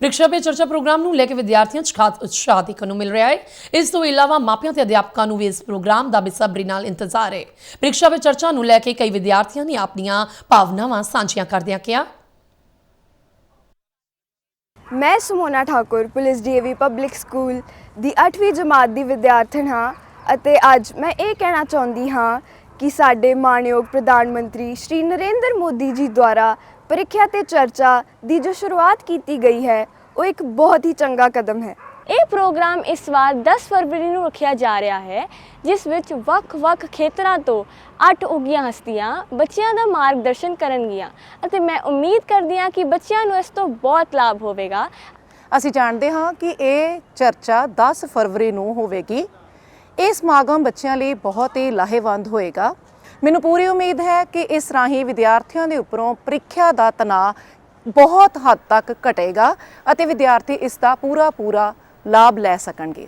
ਪ੍ਰੀਖਿਆ ਪੇ ਚਰਚਾ ਪ੍ਰੋਗਰਾਮ ਨੂੰ ਲੈ ਕੇ ਵਿਦਿਆਰਥੀਆਂ 'ਚ ਖਾਸ ਉਤਸ਼ਾਹ ਦੇਖਣ ਨੂੰ ਮਿਲ ਰਿਹਾ ਹੈ। ਇਸ ਤੋਂ ਇਲਾਵਾ ਮਾਪਿਆਂ ਤੇ ਅਧਿਆਪਕਾਂ ਨੂੰ ਵੀ ਇਸ ਪ੍ਰੋਗਰਾਮ ਦਾ ਬੇਸਬਰੀ ਨਾਲ ਇੰਤਜ਼ਾਰ ਹੈ। ਪ੍ਰੀਖਿਆ ਪੇ ਚਰਚਾ ਨੂੰ ਲੈ ਕੇ ਕਈ ਵਿਦਿਆਰਥੀਆਂ ਨੇ ਆਪਣੀਆਂ ਭਾਵਨਾਵਾਂ ਸਾਂਝੀਆਂ ਕਰਦਿਆਂ ਕਿਹਾ। ਮੈਂ Sumona Thakur, police DAV public school ਦੀ 8ਵੀਂ ਜਮਾਤ ਦੀ ਵਿਦਿਆਰਥਣ ਹਾਂ ਅਤੇ ਅੱਜ ਮੈਂ ਇਹ ਕਹਿਣਾ ਚਾਹੁੰਦੀ ਹਾਂ ਕਿ ਸਾਡੇ ਮਾਨਯੋਗ ਪ੍ਰਧਾਨ ਮੰਤਰੀ ਸ਼੍ਰੀ ਨਰਿੰਦਰ ਮੋਦੀ ਜੀ ਦੁਆਰਾ ਪ੍ਰੀਖਿਆ ਤੇ ਚਰਚਾ ਦੀ ਜੋ ਸ਼ੁਰੂਆਤ ਕੀਤੀ ਗਈ ਹੈ ਉਹ ਇੱਕ ਬਹੁਤ ਹੀ ਚੰਗਾ ਕਦਮ ਹੈ। ਇਹ ਪ੍ਰੋਗਰਾਮ ਇਸ ਵਾਰ 10 ਫਰਵਰੀ ਨੂੰ ਰੱਖਿਆ ਜਾ ਰਿਹਾ ਹੈ ਜਿਸ ਵਿੱਚ ਵੱਖ-ਵੱਖ ਖੇਤਰਾਂ ਤੋਂ ਅੱਠ ਉੱਗੀਆਂ ਹਸਤੀਆਂ ਬੱਚਿਆਂ ਦਾ ਮਾਰਗਦਰਸ਼ਨ ਕਰਨਗੀਆਂ ਅਤੇ ਮੈਂ ਉਮੀਦ ਕਰਦੀ ਹਾਂ ਕਿ ਬੱਚਿਆਂ ਨੂੰ ਇਸ ਤੋਂ ਬਹੁਤ ਲਾਭ ਹੋਵੇਗਾ। ਅਸੀਂ ਜਾਣਦੇ ਹਾਂ ਕਿ ਇਹ ਚਰਚਾ 10 ਫਰਵਰੀ ਨੂੰ ਹੋਵੇਗੀ। ਇਹ ਸਮਾਗਮ ਬੱਚਿਆਂ ਲਈ ਬਹੁਤ ਹੀ ਲਾਹੇਵੰਦ ਹੋਏਗਾ। ਮੈਨੂੰ ਪੂਰੀ ਉਮੀਦ ਹੈ ਕਿ ਇਸ ਰਾਹੀਂ ਵਿਦਿਆਰਥੀਆਂ ਦੇ ਉੱਪਰੋਂ ਪ੍ਰੀਖਿਆ ਦਾ ਤਣਾਅ ਬਹੁਤ ਹੱਦ ਤੱਕ ਘਟੇਗਾ ਅਤੇ ਵਿਦਿਆਰਥੀ ਇਸ ਦਾ ਪੂਰਾ ਪੂਰਾ ਲਾਭ ਲੈ ਸਕਣਗੇ।